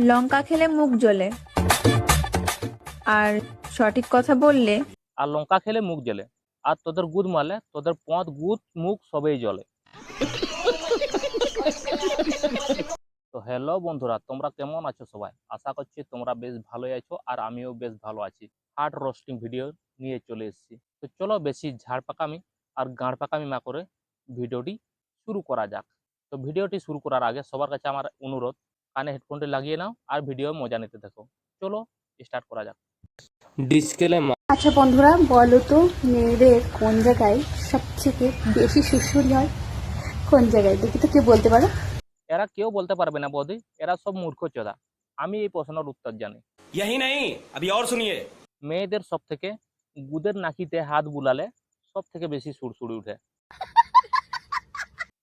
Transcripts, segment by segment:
লঙ্কা খেলে মুখ জ্বলে। আর সঠিক কথা বললে? আর লঙ্কা খেলে মুখ জ্বলে। আর তোদের গুদ মারলে, তোদের পথ, গুদ, মুখ সবেই জ্বলে। তো হ্যালো বন্ধুরা, তোমরা কেমন আছো সবাই? আশা করছি তোমরা বেশ ভালোই আছো, আর আমিও বেশ ভালো আছি। হার্ড রোস্টিং ভিডিও নিয়ে চলে এসেছি। তো চলো বেশি ঝাড় পাকামি আর গাঁড় পাকামি না করে ভিডিওটি শুরু করা যাক। তো ভিডিওটি শুরু করার আগে সবার কাছে আমার অনুরোধ কানে হেডফোনটি লাগিয়ে নাও আর ভিডিও মজা নিতে দেখো চলো স্টার্ট করা যাক ডিসক্লেমার আচ্ছা বন্ধুরা বলো তো মেয়েদের কোন জায়গায় সবথেকে বেশি সুশুরি হয় কোন জায়গায় দেখি তো কেউ বলতে পারো এরা কেউ বলতে পারবে না বৌদি এরা সব মূর্খ চোদা আমি এই প্রশ্নের উত্তর জানি यही नहीं अभी और सुनिए মেয়েদের সব থেকে গুদের নাকিতে হাত বুলালে সব থেকে বেশি সুরসুরি উঠে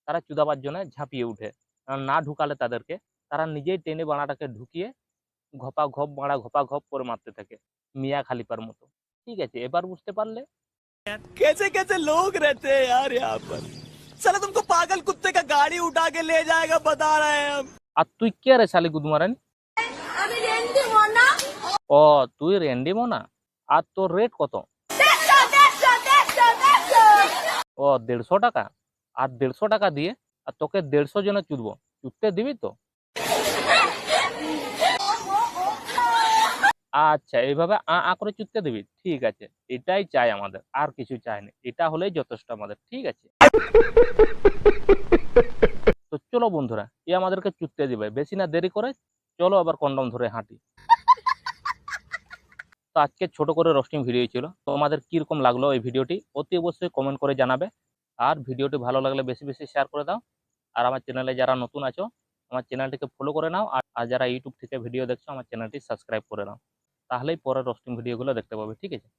তারা চুদাবার জন্য ঝাঁপিয়ে উঠে আর না ঢুকালে তাদেরকে তারা নিজেই টেনে বাড়াটাকে ঢুকিয়ে ঘপা ঘপ বাড়া ঘপা ঘপ করে মারতে থাকে মিয়া খালিপার মতো ঠিক আছে এবার বুঝতে পারলে कैसे कैसे लोग रहते हैं यार यहाँ पर साला तुमको पागल कुत्ते का गाड़ी उठा के ले जाएगा बता रहे हैं हम আর তুই কে রে শালি গুদমারানি ও তুই রেন্ডি মোনা আর তোর রেট কত ও দেড়শো টাকা আর দেড়শো টাকা দিয়ে আর তোকে দেড়শো জনে চুদবো চুদতে দিবি তো আচ্ছা এইভাবে আ আ করে চুদতে দিবি? ঠিক আছে, এটাই চাই আমাদের, আর কিছু চাই না, এটা হলেই যথেষ্ট আমাদের, ঠিক আছে? তো চলো বন্ধুরা, এ আমাদেরকে চুদতে দিবে, বেশি না দেরি করে চলো আবার কন্ডম ধরে হাঁটি। তো আজকে ছোট করে রোস্টিং ভিডিও ছিল তো আমাদের কীরকম লাগল এই ভিডিওটি অতি অবশ্যই কমেন্ট করে জানাবে, আর ভিডিওটি ভালো লাগলে বেশি বেশি শেয়ার করে দাও, আর আমার চ্যানেলে যারা নতুন আছো, আমার চ্যানেলটিকে ফলো করে নাও, আর যারা ইউটিউব থেকে ভিডিও দেখছ, আমার চ্যানেলটি সাবস্ক্রাইব করে নাও। তাহলেই পরের রোস্টিং ভিডিওগুলো দেখতে পাবে ঠিক আছে?